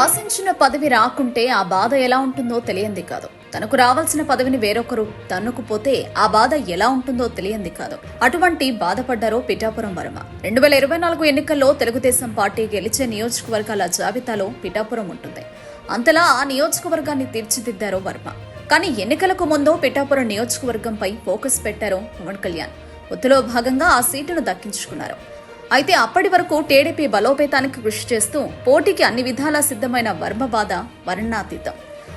ఆశించిన పదవి రాకుంటే ఆ బాధ ఎలా ఉంటుందో తెలియంది కాదు. తనకు రావాల్సిన పదవిని వేరొకరు తన్నుకుపోతే ఆ బాధ ఎలా ఉంటుందో తెలియంది కాదు. అటువంటి బాధపడ్డారో పిఠాపురం వర్మ. రెండు వేల ఇరవై నాలుగు ఎన్నికల్లో తెలుగుదేశం పార్టీ గెలిచే నియోజకవర్గాల జాబితాలో పిఠాపురం ఉంటుంది. అంతలా ఆ నియోజకవర్గాన్ని తీర్చిదిద్దారో వర్మ. కానీ ఎన్నికలకు ముందు పిఠాపురం నియోజకవర్గంపై ఫోకస్ పెట్టారు పవన్ కళ్యాణ్. ఒత్తులో భాగంగా ఆ సీటును దక్కించుకున్నారు. అయితే అప్పటి వరకు టీడీపీ బలోపేతానికి కృషి చేస్తూ పోటీకి అన్ని విధాలా సిద్ధమైన వర్మ బాధ వర్ణాతీతం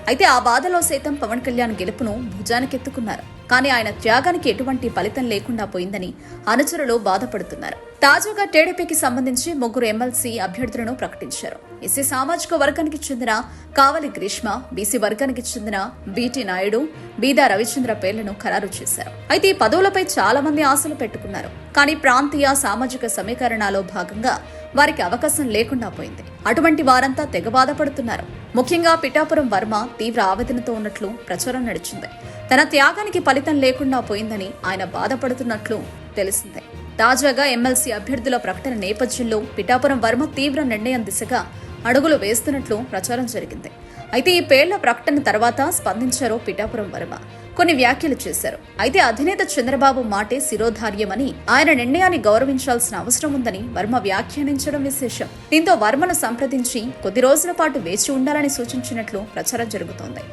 అయితే ఆ బాధలో సైతం పవన్ కళ్యాణ్ గెలుపును భుజానికెత్తుకున్నారు. కానీ ఆయన త్యాగానికి ఎటువంటి ఫలితం లేకుండా పోయిందని అనుచరులు బాధపడుతున్నారు. తాజాగా టీడీపీకి సంబంధించి ముగ్గురు ఎమ్మెల్సీ అభ్యర్థులను ప్రకటించారు. ఎస్సీ సామాజిక వర్గానికి చెందిన కావలి గ్రీష్మ బీసీ వర్గానికి చెందిన బీటీ నాయుడు బీదా రవిచంద్ర పేర్లను ఖరారు చేశారు. అయితే ఈ పదవులపై చాలా మంది ఆశలు పెట్టుకున్నారు. కానీ ప్రాంతీయ సామాజిక సమీకరణలో భాగంగా వారికి అవకాశం లేకుండా పోయింది. అటువంటి వారంతా తెగ బాధపడుతున్నారు. ముఖ్యంగా పిఠాపురం వర్మ తీవ్ర ఆవేదనతో ఉన్నట్లు ప్రచారం నడిచింది. తన త్యాగానికి ఫలితం లేకుండా పోయిందని ఆయన బాధపడుతున్నట్లు తెలిసిందే. తాజాగా ఎమ్మెల్సీ అభ్యర్థుల ప్రకటన నేపథ్యంలో పిఠాపురం వర్మ తీవ్ర నిర్ణయం దిశగా అడుగులు వేస్తున్నట్లు ప్రచారం జరిగింది. అయితే ఈ పేర్ల ప్రకటన తర్వాత స్పందించారు పిఠాపురం వర్మ. కొన్ని వ్యాఖ్యలు చేశారు. అయితే అధినేత చంద్రబాబు మాటే శిరోధార్యమని ఆయన నిర్ణయాన్ని గౌరవించాల్సిన అవసరం ఉందని వర్మ వ్యాఖ్యానించడం విశేషం. దీంతో వర్మను సంప్రదించి కొద్ది రోజుల పాటు వేచి ఉండాలని సూచించినట్లు ప్రచారం జరుగుతోంది.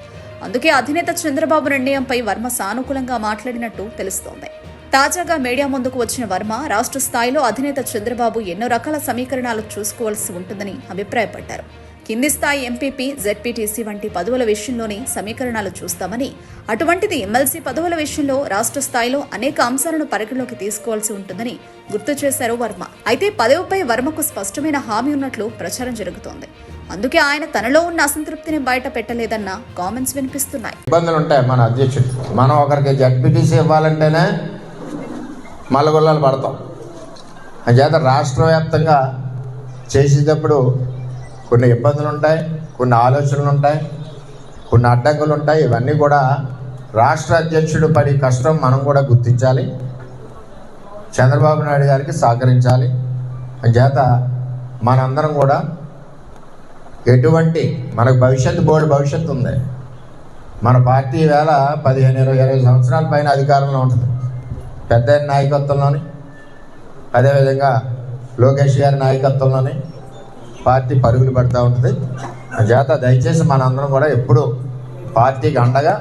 అందుకే అధినేత చంద్రబాబు నిర్ణయంపై వర్మ సానుకూలంగా మాట్లాడినట్టు తెలుస్తోంది. తాజాగా మీడియా ముందుకు వచ్చిన వర్మ రాష్ట్ర స్థాయిలో అధినేత చంద్రబాబు ఎన్నో రకాల సమీకరణాలు చూసుకోవాల్సి ఉంటుందని అభిప్రాయపడ్డారు. కింది స్థాయి ఎంపీపీ జెడ్పీటీసీ వంటి పదవుల విషయంలోనే సమీకరణాలు చూస్తామని. అటువంటిది ఎమ్మెల్సీ పదవుల విషయంలో రాష్ట్ర స్థాయిలో అనేక అంశాలను పరిగణలోకి తీసుకోవాల్సి ఉంటుందని గుర్తు చేశారు వర్మ. అయితే పదవిపై వర్మకు స్పష్టమైన హామీ ఉన్నట్లు ప్రచారం జరుగుతోంది. అందుకే ఆయన తనలో ఉన్న అసంతృప్తిని బయట పెట్టలేదన్న కామెంట్స్ వినిపిస్తున్నాయి. ఇబ్బందులు ఉంటాయి మన అధ్యక్షుడు. మనం ఒకరికి జడ్పీటీసీ ఇవ్వాలంటేనే మల్లగొల్లాలు పడతాం. అంచేత రాష్ట్ర వ్యాప్తంగా చేసేటప్పుడు కొన్ని ఇబ్బందులు ఉంటాయి కొన్ని ఆలోచనలు ఉంటాయి కొన్ని అడ్డంకులు ఉంటాయి ఇవన్నీ కూడా రాష్ట్ర అధ్యక్షుడు పడి కష్టం మనం కూడా గుర్తించాలి. చంద్రబాబు నాయుడు గారికి సహకరించాలి. అంచేత మనందరం కూడా ఎటువంటి మనకు భవిష్యత్తు బోర్డు భవిష్యత్తు ఉంది. మన పార్టీ వేళ పదిహేను ఇరవై ఇరవై సంవత్సరాల పైన అధికారంలో ఉంటుంది. పెద్ద నాయకత్వంలోని అదేవిధంగా లోకేష్ గారి నాయకత్వంలోని పార్టీ పరుగులు పెడతా ఉంటుంది. చేత దయచేసి మనందరం కూడా ఎప్పుడు పార్టీకి అండగా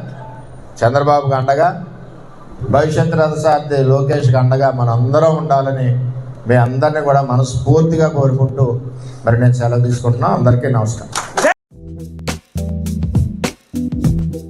చంద్రబాబుకి అండగా భవిష్యత్ రథసార్థి లోకేష్కి అండగా మనందరం ఉండాలని మీ అందరినీ కూడా మనస్ఫూర్తిగా కోరుకుంటూ మరి నేను సెలవు తీసుకుంటున్నాను అందరికీ నమస్కారం.